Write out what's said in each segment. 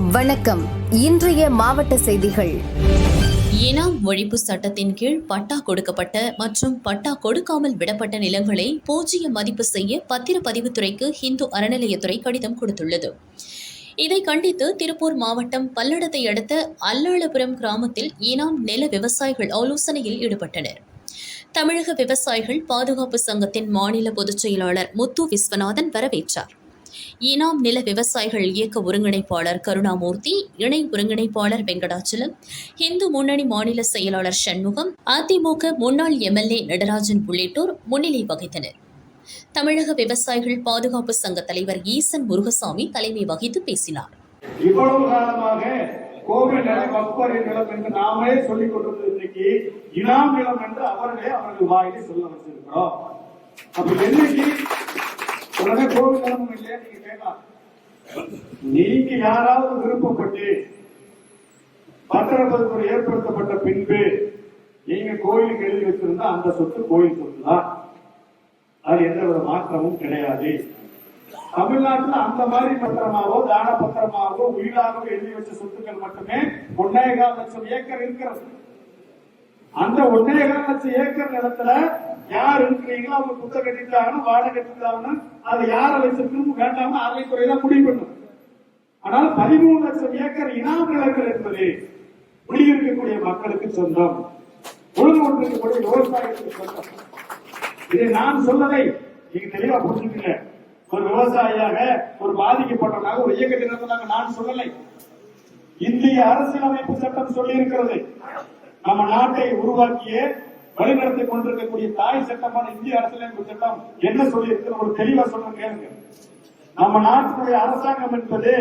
வணக்கம். இன்றைய மாவட்ட செய்திகள். இனாம் ஒழிப்பு சட்டத்தின் கீழ் பட்டா கொடுக்கப்பட்ட மற்றும் பட்டா கொடுக்காமல் விடப்பட்ட நிலங்களை பூஜ்ஜிய மதிப்பு செய்ய பத்திரப்பதிவுத்துறைக்கு இந்து அறநிலையத்துறை கடிதம் கொடுத்துள்ளது. இதை கண்டித்து திருப்பூர் மாவட்டம் பல்லடத்தை அடுத்த அல்லாளபுரம் கிராமத்தில் இனாம் நில விவசாயிகள் ஆலோசனையில் ஈடுபட்டனர். தமிழக விவசாயிகள் பாதுகாப்பு சங்கத்தின் மாநில பொதுச் செயலாளர் முத்து விஸ்வநாதன் வரவேற்றார். ஈனாம் நில விவசாயிகள் இயக்க ஒருங்கிணைப்பாளர் கருணாமூர்த்தி இணை ஒருங்கிணைப்பாளர் வெங்கடாச்சலம் இந்து முன்னணி மாநில செயலாளர் சண்முகம் அதிமுக முன்னாள் எம்எல்ஏ நடராஜன் உள்ளிட்டோர் முன்னிலை வகித்தனர். தமிழக விவசாயிகள் பாதுகாப்பு சங்க தலைவர் ஈசன் முருகசாமி தலைமை வகித்து பேசினார். இவ்வளவு காலமாக கோவில் நிலம் வக்பரி நிலம் என்று நாமே சொல்லிக் கொண்டிருந்த இன்னைக்கு இனாம் நிலம் என்று அவர்களே அவர்கள் வாயிலே சொல்ல வச்சிருக்கிறோம். அப்ப என்னைக்கு உடனே கோவில் நிலம் இல்லையா? நீங்க கேட்கலாம் நீங்க யாராவது விருப்பப்பட்டு பத்திரப்பதிவு ஏற்படுத்தப்பட்ட பின்பு நீங்க கோயிலுக்கு எழுதி வச்சிருந்தா அந்த சொத்து கோயில் சொத்து தான் அது எந்த ஒரு மாற்றமும் கிடையாது. தமிழ்நாட்டுல அந்த மாதிரி பத்திரமாவோ தான பத்திரமாவோ உயிராகவோ எழுதி வச்ச சொத்துக்கள் மட்டுமே ஒன்னேகால் லட்சம் ஏக்கர் இருக்கிறது. அந்த ஒன்னேகால் லட்சம் ஏக்கர் நிலத்துல யார் இருக்கிறீங்களோ அவங்க குத்த கட்டிட்டாங்கன்னு வாடகை கட்டிட்டாங்கன்னா அதை யாரை வச்சிருக்கணும் வேண்டாம அறவைத்துறை தான் முடிவு பண்ணும். ஆனால் பதிமூணு லட்சம் ஏக்கர் இனாம் நிலங்கள் என்பது குடியிருக்கக்கூடிய மக்களுக்கு சொந்தம். உழுது கொண்டிருக்கக்கூடிய விவசாயத்துக்கு சொந்தம். இதை நான் சொல்லலை. நீங்க தெளிவா புரிஞ்சுக்கல ஒரு விவசாயியாக ஒரு பாதிக்கப்பட்டவனாக ஒரு இயக்கத்தை நடத்தினாங்க நான் சொல்லலை. இந்திய அரசியலமைப்பு சட்டம் சொல்லி இருக்கிறது நம்ம நாட்டை உருவாக்கிய வழிநடத்தி கொண்டிருக்கக்கூடிய தாய் சட்டமான இந்திய அரசியலமைப்பு சட்டம் என்ன சொல்லி ஒரு தெளிவா சொல்ல கேளுங்க. நம்ம நாட்டினுடைய அரசாங்கம் என்பது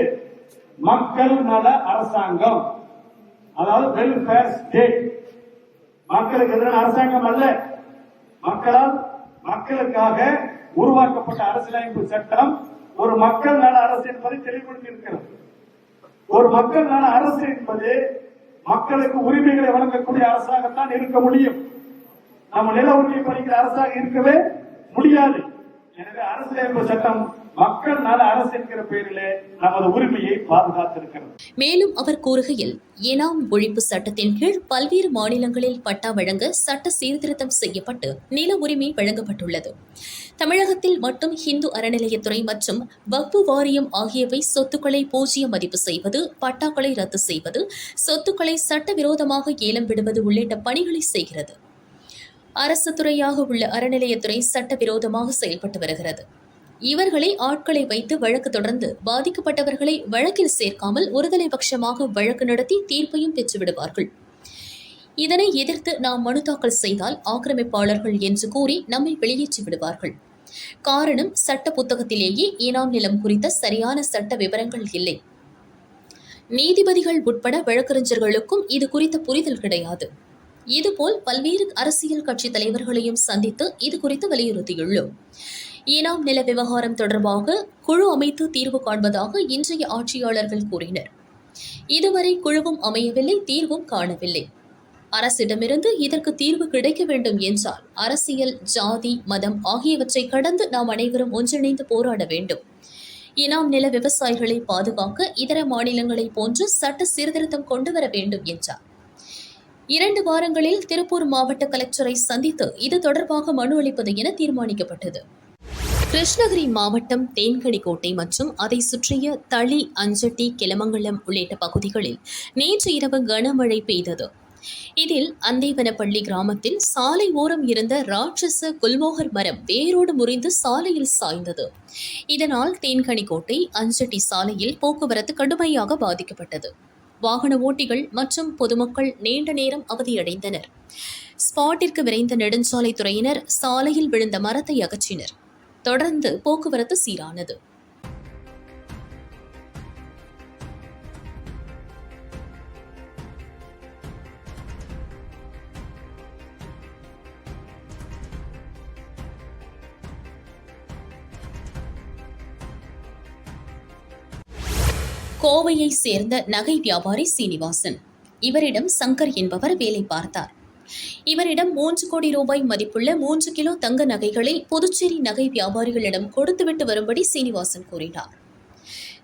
மக்கள் நல அரசாங்கம். அதாவது வெல்ஃபேர் ஸ்டேட். மக்களுக்கு எதிரான அரசாங்கம் அல்ல. மக்களால் மக்களுக்காக உருவாக்கப்பட்ட அரசியலமைப்பு சட்டம் ஒரு மக்கள் நல அரசு என்பதை தெளிவுபடுத்தி இருக்கிறது ஒரு மக்கள் நல அரசு என்பது மக்களுக்கு உரிமைகளை வழங்கக்கூடிய அரசாங்கத்தான் இருக்க முடியும். நம்ம நில உரிமை பறிக்கிற அரசாக இருக்கவே முடியாது. எனவே அரசியலமைப்பு சட்டம் மக்கள் நல அரசு என்கிற பெயரிலே நமது உரிமையை பாதுகாத்திருக்கிறது. மேலும் அவர் கூறுகையில் இனாம் ஒழிப்பு சட்டத்தின் கீழ் பல்வேறு மாநிலங்களில் பட்டா வழங்க சட்ட சீர்திருத்தம் செய்யப்பட்டு நில உரிமை வழங்கப்பட்டுள்ளது. தமிழகத்தில் மட்டும் இந்து அறநிலையத்துறை மற்றும் வக்பு வாரியம் ஆகியவை சொத்துக்களை பூஜ்ய மதிப்பு செய்வது பட்டாக்களை ரத்து செய்வது சொத்துக்களை சட்டவிரோதமாக ஏலம் விடுவது உள்ளிட்ட பணிகளை செய்கிறது. அரசு துறையாக உள்ள அறநிலையத்துறை சட்டவிரோதமாக செயல்பட்டு வருகிறது. இவர்களை ஆட்களை வைத்து வழக்கு தொடர்ந்து பாதிக்கப்பட்டவர்களை வழக்கில் சேர்க்காமல் ஒருதலை பட்சமாக வழக்கு நடத்தி தீர்ப்பையும் பெற்றுவிடுவார்கள். இதனை எதிர்த்து நாம் மனு தாக்கல் செய்தால் ஆக்கிரமிப்பாளர்கள் என்று கூறி நம்மை வெளியேற்றி விடுவார்கள். காரணம் சட்ட புத்தகத்திலேயே ஏனாம் நிலம் குறித்த சரியான சட்ட விவரங்கள் இல்லை. நீதிபதிகள் உட்பட வழக்கறிஞர்களுக்கும் இது குறித்த புரிதல் கிடையாது. இதுபோல் பல்வேறு அரசியல் கட்சி தலைவர்களையும் சந்தித்து இது குறித்து வலியுறுத்தியுள்ளோம். ஏனாம் நில விவகாரம் தொடர்பாக குழு அமைத்து தீர்வு காண்பதாக இன்றைய ஆட்சியாளர்கள் கூறினர். இதுவரை குழுவும் அமையவில்லை தீர்வும் காணவில்லை. அரசிடமிருந்து இதற்கு தீர்வு கிடைக்க வேண்டும் என்றால் அரசியல் ஜாதி மதம் ஆகியவற்றை கடந்து நாம் அனைவரும் ஒன்றிணைந்து போராட வேண்டும். இனாம் நில விவசாயிகளை பாதுகாக்க இதர மாநிலங்களைப் போன்று சட்ட சீர்திருத்தம் கொண்டு வர வேண்டும் என்றார். இரண்டு வாரங்களில் திருப்பூர் மாவட்ட கலெக்டரை சந்தித்து இது தொடர்பாக மனு அளிப்பது என தீர்மானிக்கப்பட்டது. கிருஷ்ணகிரி மாவட்டம் தேன்கனிக்கோட்டை மற்றும் அதை சுற்றிய தளி அஞ்சட்டி கிளமங்கலம் உள்ளிட்ட பகுதிகளில் நேற்று இரவு கனமழை பெய்தது. இதில் அந்தேவனப்பள்ளி கிராமத்தில் சாலை ஓரம் இருந்த ராட்சச குல்மோகர் மரம் வேரோடு முறிந்து சாலையில் சாய்ந்தது. இதனால் தேன்கனிக்கோட்டை அஞ்சட்டி சாலையில் போக்குவரத்து கடுமையாக பாதிக்கப்பட்டது. வாகன ஓட்டிகள் மற்றும் பொதுமக்கள் நீண்ட நேரம் அவதியடைந்தனர். ஸ்பாட்டிற்கு விரைந்த நெடுஞ்சாலைத்துறையினர் சாலையில் விழுந்த மரத்தை அகற்றினர். தொடர்ந்து போக்குவரத்து சீரானது. கோவையை சேர்ந்த நகை வியாபாரி சீனிவாசன். இவரிடம் சங்கர் என்பவர் வேலை பார்த்தார். இவரிடம் மூன்று கோடி ரூபாய் மதிப்புள்ள மூன்று கிலோ தங்க நகைகளை புதுச்சேரி நகை வியாபாரிகளிடம் கொடுத்துவிட்டு வரும்படி சீனிவாசன் கூறினார்.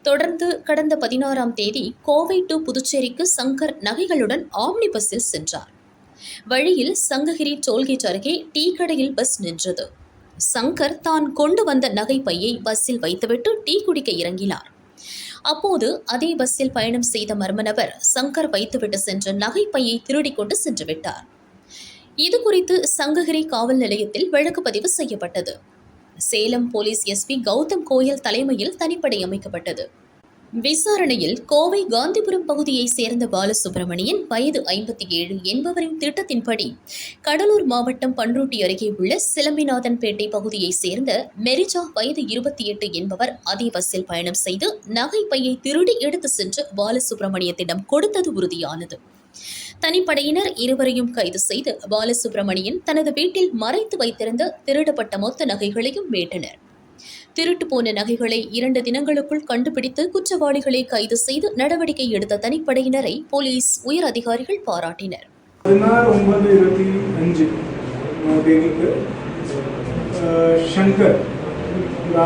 தொடர்ந்து கடந்த பதினாறாம் தேதி கோவை டு புதுச்சேரிக்கு சங்கர் நகைகளுடன் ஆம்னி பஸ்ஸில் சென்றார். வழியில் சங்ககிரி டோல்கேட் அருகே டீ கடையில் பஸ் நின்றது. சங்கர் தான் கொண்டு வந்த நகை பையை பஸ்ஸில் வைத்துவிட்டு டீ குடிக்க இறங்கினார். அப்போது அதே பஸ்ஸில் பயணம் செய்த மர்ம நபர் சங்கர் வைத்துவிட்டு சென்ற நகைப்பையை திருடிக்கொண்டு திருடிக் கொண்டு சென்று விட்டார். இது குறித்து சங்ககிரி காவல் நிலையத்தில் வழக்கு பதிவு செய்யப்பட்டது. சேலம் போலீஸ் எஸ்பி கௌதம் கோயல் தலைமையில் தனிப்படை அமைக்கப்பட்டது. விசாரணையில் கோவை காந்திபுரம் பகுதியைச் சேர்ந்த பாலசுப்ரமணியன் வயது ஐம்பத்தி ஏழு என்பவரின் திட்டத்தின்படி கடலூர் மாவட்டம் பன்ருட்டி அருகே உள்ள சிலம்பிநாதன்பேட்டை பகுதியைச் சேர்ந்த மெரிஜா வயது இருபத்தி எட்டு என்பவர் அதே பஸ்ஸில் பயணம் செய்து நகை பையை திருடி எடுத்து சென்று பாலசுப்ரமணியத்திடம் கொடுத்தது உறுதியானது. தனிப்படையினர் இருவரையும் கைது செய்து பாலசுப்ரமணியன் தனது வீட்டில் மறைத்து வைத்திருந்த திருடப்பட்ட மொத்த நகைகளையும் மீட்டனர். திருட்டு போன நகைகளை இரண்டு தினங்களுக்குள் கண்டுபிடித்து குற்றவாளிகளை கைது செய்து நடவடிக்கை எடுத்த தனிப்படையினரை போலீஸ் உயர் அதிகாரிகள் பாராட்டினர். பதினாறு ஒன்பது இருபத்தி அஞ்சு தேதிக்கு சங்கர்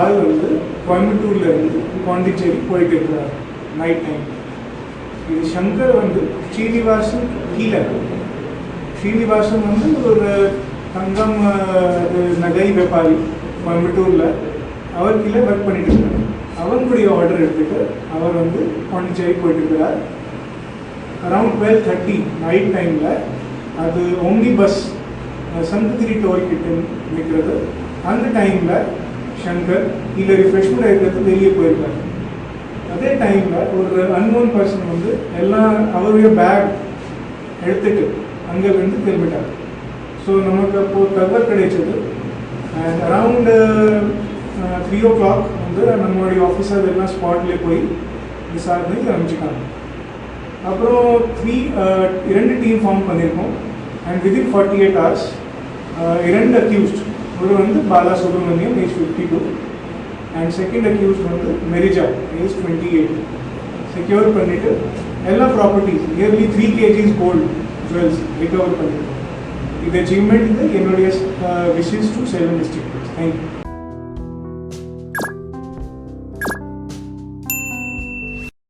ஆள் வந்து கோயம்புத்தூர்ல இருந்து பாண்டிச்சேரி போயிட்டு இருக்கிறார் நைட் டைம் இது சங்கர் வந்து ஸ்ரீனிவாசன் கீழே. ஸ்ரீனிவாசன் வந்து ஒரு தங்கம் நகை வியாபாரி கோயம்புத்தூர்ல. அவர் கீழே ஒர்க் பண்ணிட்டு இருக்காரு. அவருடைய ஆர்டர் எடுத்துட்டு அவர் வந்து பாண்டிச்சேரி போயிட்டு இருக்கிறார். அரவுண்ட் டுவெல் தேர்ட்டி நைட் டைமில் அது ஒம்னி பஸ் சங்ககிரி டோல் கிட்ட நிற்கிறது அந்த டைமில் சங்கர் இல்லை ரிஃப்ரெஷ்மெண்ட் இருக்கிறது வெளியே போயிருக்காரு. அதே டைமில் ஒரு அன்மோன் பர்சன் வந்து எல்லாம் அவருடைய பேக் எடுத்துட்டு அங்கேருந்து திரும்பிட்டார் ஸோ நமக்கு அப்போது தகவல் கிடைச்சது. And around three o'clock வந்து நம்மளுடைய ஆஃபீஸர் எல்லாம் ஸ்பாட்லேயே போய் விசாரணைக்கு அமைச்சிக்காங்க அப்புறம் த்ரீ இரண்டு டீம் ஃபார்ம் பண்ணியிருக்கோம். And within forty eight hours இரண்டு அக்யூஸ்ட் ஒரு வந்து Bala Subramaniam age fifty two and second accused வந்து Merija age twenty eight secure பண்ணிவிட்டு எல்லா properties nearly three KGs gold jewels recover பண்ணியிருக்கோம் இது அச்சீவ்மெண்ட் இது என்னுடைய wishes to Salem district thank you